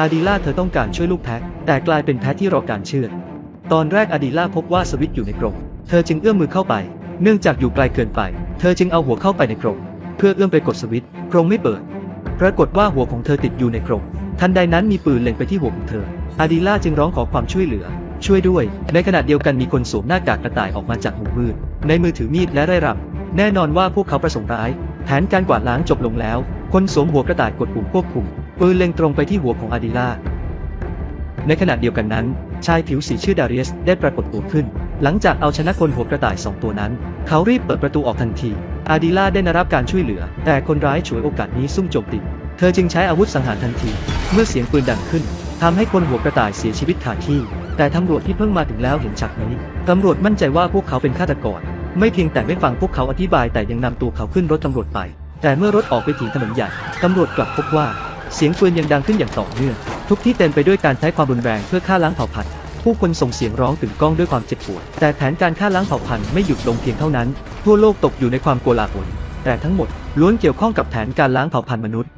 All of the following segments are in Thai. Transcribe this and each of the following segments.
อาดิล่าเธอต้องการช่วยลูกแพะ แต่กลายเป็นแพะที่รอการเชื่อตอนแรกอาดิล่าพบว่าสวิตช์อยู่ในกรง เธอจึงเอื้อมมือเข้าไป เนื่องจากอยู่ไกลเกินไป เธอจึงเอาหัวเข้าไปในกรง เพื่อเอื้อมไปกดสวิตช์กรงไม่เปิด ปรากฏว่าหัวของเธอติดอยู่ในกรง ทันใดนั้นมีปืนเล็งไปที่หัวของเธอ อาดิล่าจึงร้องขอความช่วยเหลือ ช่วยด้วย ในขณะเดียวกันมีคนสวมหน้ากากกระต่ายออกมาจากมุมมืด ในมือถือมีดและไร่รำแน่นอนว่าพวกเขาประสงค์ร้าย แผนการกวาดล้างจบลงแล้ว คนสวมหัวกระต่ายกดปุ่มควบคุม ปืนเล็งตรงไปที่หัวของอาดิล่า ในขณะเดียวกันนั้น ชายผิวสีชื่อดาริอสได้ปรากฏตัวขึ้น หลังจากเอาชนะคนหัวกระต่ายสองตัวนั้น เขารีบเปิดประตูออกทันที อาดิล่าได้รับการช่วยเหลือ แต่คนร้ายฉวยโอกาสนี้ซุ่มโจมตีเธอจึงใช้อาวุธสังหารทันที เมื่อเสียงปืนดังขึ้นทำให้คนหัวกระต่ายเสียชีวิตขาดที่ แต่ตำรวจที่เพิ่งมาถึงแล้วเห็นฉากนี้ตำรวจมั่นใจว่าพวกเขาเป็นฆาตกร ไม่เพียงแต่ไม่ฟังพวกเขาอธิบายแต่ยังนำตัวเขาขึ้นรถตำรวจไป แต่เมื่อรถออกไปถึงถนนใหญ่ตำรวจกลับพบว่า เสียงปืนยังดังขึ้นอย่างต่อเนื่องทุกที่เต็มไปด้วยการใช้ความรุนแรงเพื่อฆ่าล้างเผ่าพันธุ์ผู้คนส่งเสียงร้องถึงก้องด้วยความเจ็บปวด แต่แผนการฆ่าล้างเผ่าพันธุ์ไม่หยุดลงเพียงเท่านั้น ทั่วโลกตกอยู่ในความโกลาหลแต่ทั้งหมดล้วนเกี่ยวข้องกับแผนการล้างเผ่าพันธุ์มนุษย์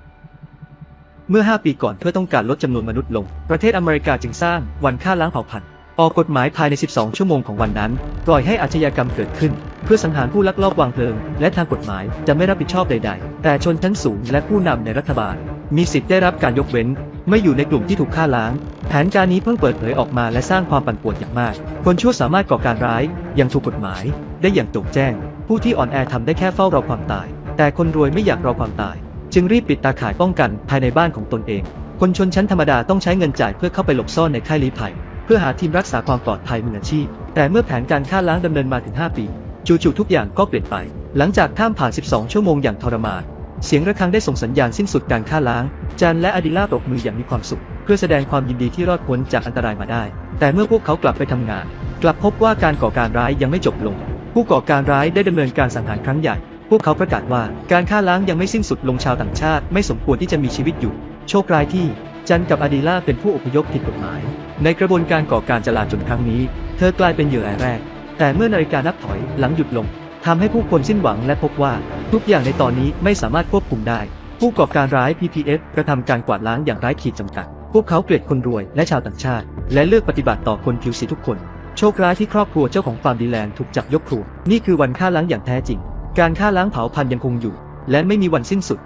เมื่อ 5 ปีก่อนเพื่อต้องการลดจำนวนมนุษย์ลง ประเทศอเมริกาจึงสร้างวันฆ่าล้างเผ่าพันธุ์ ออกกฎหมายภายใน 12 ชั่วโมงของวันนั้น ปล่อยให้อาชญากรรมเกิดขึ้น เพื่อสังหารผู้ลักลอบวางเพลิง และทางกฎหมายจะไม่รับผิดชอบใด ๆ แต่ชนชั้นสูงและผู้นำในรัฐบาล มีสิทธิ์ได้รับการยกเว้น ไม่อยู่ในกลุ่มที่ถูกฆ่าล้าง แผนการนี้เพิ่งเปิดเผยออกมาและสร้างความปั่นป่วนอย่างมาก คนชั่วสามารถก่อการร้ายอย่างถูกกฎหมาย ได้อย่างโจ่งแจ้ง ผู้ที่อ่อนแอทำได้แค่เฝ้ารอความตาย แต่คนรวยไม่อยากรอความตาย จึงรีบปิดตาข่ายป้องกันภายในบ้านของตนเอง คนชนชั้นธรรมดาต้องใช้เงินจ่ายเพื่อเข้าไปหลบซ่อนในค่ายลี้ภัย เพื่อหาทีมรักษาความปลอดภัยมืออาชีพ แต่เมื่อแผนการฆ่าล้างดำเนินมาถึง 5 ปี จู่ๆทุกอย่างก็เปลี่ยนไป หลังจากข้ามผ่าน 12 ชั่วโมงอย่างทรมาน เสียงระฆังได้ส่งสัญญาณสิ้นสุดการฆ่าล้างจันและอดิล่าตบมืออย่างมีความสุข เพื่อแสดงความยินดีที่รอดพ้นจากอันตรายมาได้ แต่เมื่อพวกเขากลับไปทำงาน กลับพบว่าการก่อการร้ายยังไม่จบลง ผู้ก่อการร้ายได้ดำเนินการสังหารครั้งใหญ่ พวกเขาประกาศว่าการฆ่าล้างยังไม่สิ้นสุดลงชาวต่างชาติ ไม่สมควรที่จะมีชีวิตอยู่ โชคร้ายที่จันกับอดีล่าเป็นผู้อพยพผิดกฎหมาย ในกระบวนการก่อการจลาจลครั้งนี้ เธอกลายเป็นเหยื่อรายแรก แต่เมื่อนาฬิกานับถอยหลังหยุดลงทำให้ผู้คนสิ้นหวังและพบว่า ทุกอย่างในตอนนี้ไม่สามารถควบคุมได้ ผู้ก่อการร้าย PPF กระทำการกวาดล้างอย่างไร้ขีดจำกัด พวกเขาเกลียดคนรวยและชาวต่างชาติ และเลือกปฏิบัติต่อคนผิวสีทุกคน โชคร้ายที่ครอบครัวเจ้าของฟาร์มดีแลนด์ถูกจับยกครัว นี่คือวันฆ่าล้างอย่างแท้จริง การฆ่าล้างเผาพันธุ์ยังคงอยู่ และไม่มีวันสิ้นสุด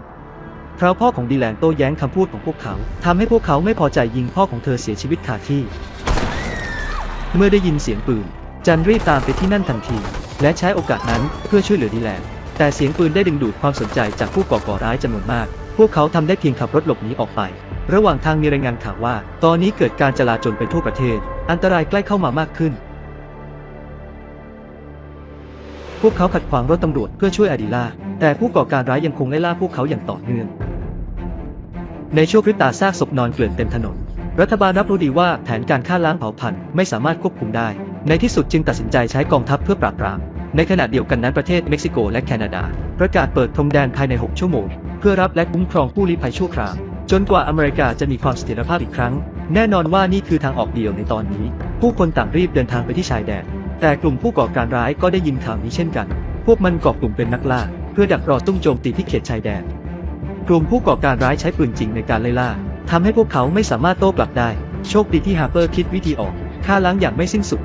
เพราะพ่อของดีแลนโต้แย้งคำพูดของพวกเขาทำให้พวกเขาไม่พอใจยิงพ่อของเธอเสียชีวิตคาที่ เมื่อได้ยินเสียงปืน จันรีบตามไปที่นั่นทันที และใช้โอกาสนั้นเพื่อช่วยเหลือดีแลน แต่เสียงปืนได้ดึงดูดความสนใจจากผู้ก่อก่อร้ายจำนวนมาก พวกเขาทำได้เพียงขับรถหลบหนีออกไป ระหว่างทางมีรายงานข่าวว่า ตอนนี้เกิดการจลาจลไปทั่วประเทศ อันตรายใกล้เข้ามามากขึ้น พวกเขาขัดขวางรถตำรวจเพื่อช่วยอดิล่า แต่ผู้ก่อการร้ายยังคงไล่ล่าพวกเขาอย่างต่อเนื่อง ในช่วงพริบตาซากศพนอนเกลื่อนเต็มถนน รัฐบาลรับรู้ดีว่าแผนการฆ่าล้างเผ่าพันธุ์ไม่สามารถควบคุมได้ ในที่สุดจึงตัดสินใจใช้กองทัพเพื่อปราบปราม ในขณะเดียวกันนั้นประเทศเม็กซิโกและแคนาดา ประกาศเปิดพรมแดนภายใน 6 ชั่วโมง เพื่อรับและคุ้มครองผู้ลี้ภัยชั่วคราว จนกว่าอเมริกาจะมีความเสถียรภาพอีกครั้ง แน่นอนว่านี่คือทางออกเดียวในตอนนี้ ผู้คนต่างรีบเดินทางไปที่ชายแดน แต่กลุ่มผู้ก่อการร้ายก็ได้ยินข่าวนี้เช่นกัน พวกมันก่อกลุ่มเป็นนักล่า เพื่อดักรอตุ้มโจมตีที่เขตชายแดน กลุ่มผู้ก่อการร้ายใช้ปืนจริงในการไล่ล่าทำให้พวกเขาไม่สามารถโต้กลับได้ โชคดีที่ฮาร์เปอร์คิดวิธีออกฆ่าล้างอย่างไม่สิ้นสุด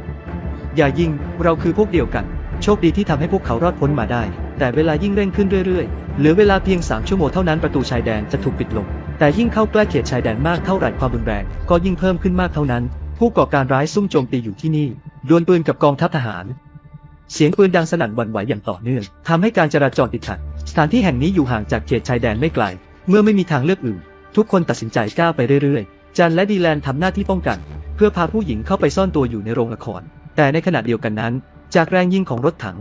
อย่ายิง เราคือพวกเดียวกัน โชคดีที่ทำให้พวกเขารอดพ้นมาได้ แต่เวลายิ่งเร่งขึ้นเรื่อยๆ เหลือเวลาเพียง 3 ชั่วโมงเท่านั้นประตูชายแดนจะถูกปิดลง แต่ยิ่งเข้าใกล้เขตชายแดนมากเท่าไหร่ความรุนแรงก็ยิ่งเพิ่มขึ้นมากเท่านั้น ผู้ก่อการร้ายซุ่มโจมตีอยู่ที่นี่ ดวลปืนกับกองทัพทหาร เสียงปืนดังสนั่นหวั่นไหวอย่างต่อเนื่องทำให้การจราจรติดขัด สถานที่แห่งนี้อยู่ห่างจากเขตชายแดนไม่ไกล เมื่อไม่มีทางเลือกอื่น ทุกคนตัดสินใจก้าวไปเรื่อยๆ จันและดีแลนทำหน้าที่ป้องกัน เพื่อพาผู้หญิงเข้าไปซ่อนตัวอยู่ในโรงละคร แต่ในขณะเดียวกันนั้น จากแรงยิงของรถถัง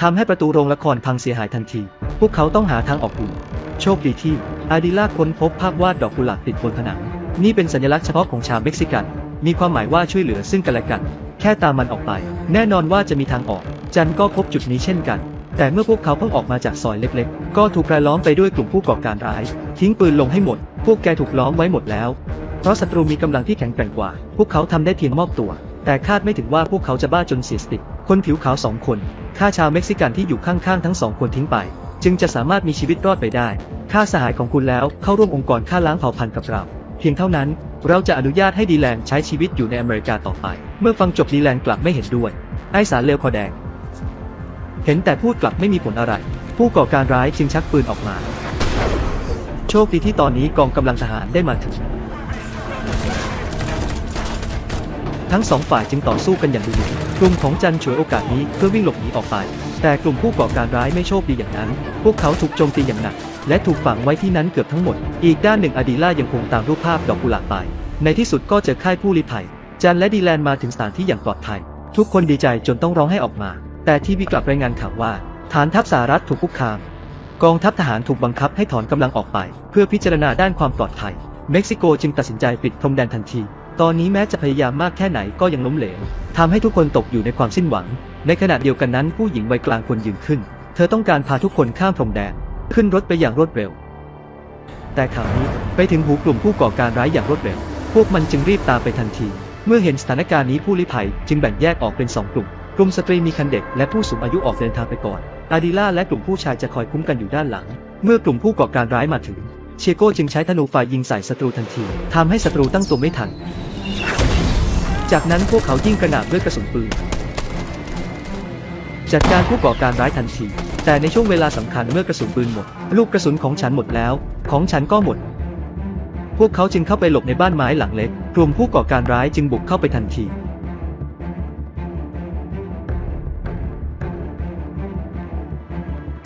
ทำให้ประตูโรงละครพังเสียหายทันที พวกเขาต้องหาทางออกอื่นโชคดีที่อาดิล่าค้นพบภาพวาดดอกกุหลาบติดบนผนัง นี่เป็นสัญลักษณ์เฉพาะของชาวเม็กซิกัน มีความหมายว่าช่วยเหลือซึ่งกันและกัน แค่ตามมันออกไป แน่นอนว่าจะมีทางออก จันก็พบจุดนี้เช่นกัน แต่เมื่อพวกเขาเพิ่งออกมาจากซอยเล็ก ๆ ก็ถูกรายล้อมไปด้วยกลุ่มผู้ก่อการร้าย ทิ้งปืนลงให้หมด พวกแกถูกล้อมไว้หมดแล้ว เพราะศัตรูมีกำลังที่แข็งแกร่งกว่า พวกเขาทำได้เพียงมอบตัว แต่คาดไม่ถึงว่าพวกเขาจะบ้าจนเสียสติ คนผิวขาวสองคนฆ่าชาวเม็กซิกันที่อยู่ข้างๆทั้งสองคนทิ้งไป จึงจะสามารถมีชีวิตรอดไปได้ค่าสหายของคุณแล้วเข้าร่วมองค์กรฆ่าล้างเผ่าพันธุ์กับเราเพียงเท่านั้น เราจะอนุญาตให้ดีแลนใช้ชีวิตอยู่ในอเมริกาต่อไป เมื่อฟังจบดีแลนกลับไม่เห็นด้วย ไอสารเลวคอแดง เห็นแต่พูดกลับไม่มีผลอะไร ผู้ก่อการร้ายจึงชักปืนออกมา โชคดีที่ตอนนี้กองกำลังทหารได้มาถึง ทั้งสองฝ่ายจึงต่อสู้กันอย่างดุเดือดกลุ่มของจันฉวยโอกาสนี้เพื่อวิ่งหลบหนีออกไป แต่กลุ่มผู้ก่อการร้ายไม่โชคดีอย่างนั้น พวกเขาถูกโจมตีอย่างหนัก และถูกฝังไว้ที่นั้นเกือบทั้งหมด อีกด้านหนึ่งอดีล่ายังคงตามรูปภาพดอกกุหลาบไป ในที่สุดก็เจอค่ายผู้ลี้ภัย จันและดีแลนมาถึงสถานที่อย่างปลอดภัย ทุกคนดีใจจนต้องร้องให้ออกมา แต่ที่วีกลับรายงานข่าวว่า ฐานทัพสหรัฐถูกคุกคาม กองทัพทหารถูกบังคับให้ถอนกำลังออกไป เพื่อพิจารณาด้านความปลอดภัย เม็กซิโกจึงตัดสินใจปิดพรมแดนทันที ตอนนี้แม้จะพยายามมากแค่ไหนก็ยังล้มเหลวทำให้ทุกคนตกอยู่ในความสิ้นหวัง ในขณะเดียวกันนั้นผู้หญิงวัยกลางคนยืนขึ้น เธอต้องการพาทุกคนข้ามพรมแดนขึ้นรถไปอย่างรวดเร็ว แต่ข่าวนี้ไปถึงหูกลุ่มผู้ก่อการร้ายอย่างรวดเร็ว พวกมันจึงรีบตามไปทันที เมื่อเห็นสถานการณ์นี้ผู้ลี้ภัยจึงแบ่งแยกออกเป็นสองกลุ่ม กลุ่มสตรีมีคันเด็กและผู้สูงอายุออกเดินทางไปก่อน อาดิล่าและกลุ่มผู้ชายจะคอยคุ้มกันอยู่ด้านหลัง เมื่อกลุ่มผู้ก่อการร้ายมาถึง เชโก้จึงใช้ธนูไฟยิงใส่ศัตรูทันทีทำให้ศัตรูตั้งตัวไม่ทัน จากนั้นพวกเขายิ่งกระหน่ำด้วยกระสุนปืน จัดการผู้ก่อการร้ายทันที แต่ในช่วงเวลาสำคัญเมื่อกระสุนปืนหมด ลูกกระสุนของฉันหมดแล้ว ของฉันก็หมด พวกเขาจึงเข้าไปหลบในบ้านไม้หลังเล็ก กลุ่มผู้ก่อการร้ายจึงบุกเข้าไปทันที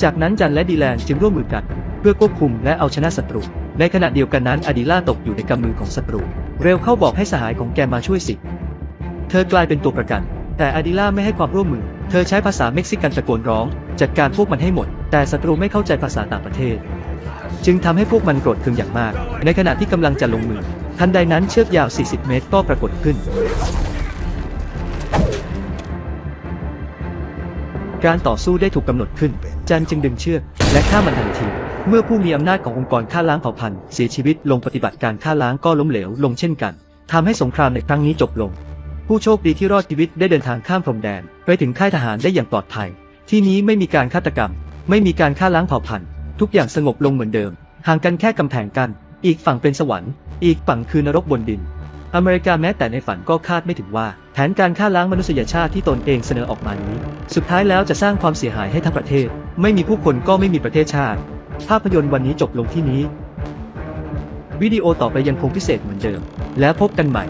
จากนั้นจันและดีแลนจึงร่วมมือกัน เพื่อควบคุมและเอาชนะศัตรู ในขณะเดียวกันนั้นอดีล่าตกอยู่ในกำมือของศัตรู เร็วเข้าบอกให้สหายของแกมาช่วยสิ เธอกลายเป็นตัวประกัน แต่อดิล่าไม่ให้ความร่วมมือ เธอใช้ภาษาเม็กซิกันตะโกนร้อง จัดการพวกมันให้หมด แต่ศัตรูไม่เข้าใจภาษาต่างประเทศ จึงทำให้พวกมันโกรธเคืองอย่างมาก ในขณะที่กำลังจะลงมือ ทันใดนั้นเชือกยาว 40 เมตรก็ปรากฏขึ้นการต่อสู้ได้ถูกกำหนดขึ้น จันจึงดึงเชือก และฆ่ามันทันที เมื่อผู้มีอำนาจขององค์กรฆ่าล้างเผ่าพันธุ์เสียชีวิตลงปฏิบัติการฆ่าล้างก็ล้มเหลวลงเช่นกันทำให้สงครามในครั้งนี้จบลง ผู้โชคดีที่รอดชีวิตได้เดินทางข้ามพรมแดน ไปถึงค่ายทหารได้อย่างปลอดภัย ที่นี้ไม่มีการฆาตกรรม ไม่มีการฆ่าล้างเผ่าพันธุ์ ทุกอย่างสงบลงเหมือนเดิม ห่างกันแค่กำแพงกัน อีกฝั่งเป็นสวรรค์ อีกฝั่งคือนรกบนดิน อเมริกาแม้แต่ในฝันก็คาดไม่ถึงว่า แผนการฆ่าล้างมนุษยชาติที่ตนเองเสนอออกมานี้ สุดท้ายแล้วจะสร้างความเสียหายให้ทั้งประเทศ ไม่มีผู้คนก็ไม่มีประเทศชาติ ภาพยนตร์วันนี้จบลงที่นี้ วิดีโอต่อไปยังคงพิเศษเหมือนเดิม แล้วพบกันใหม่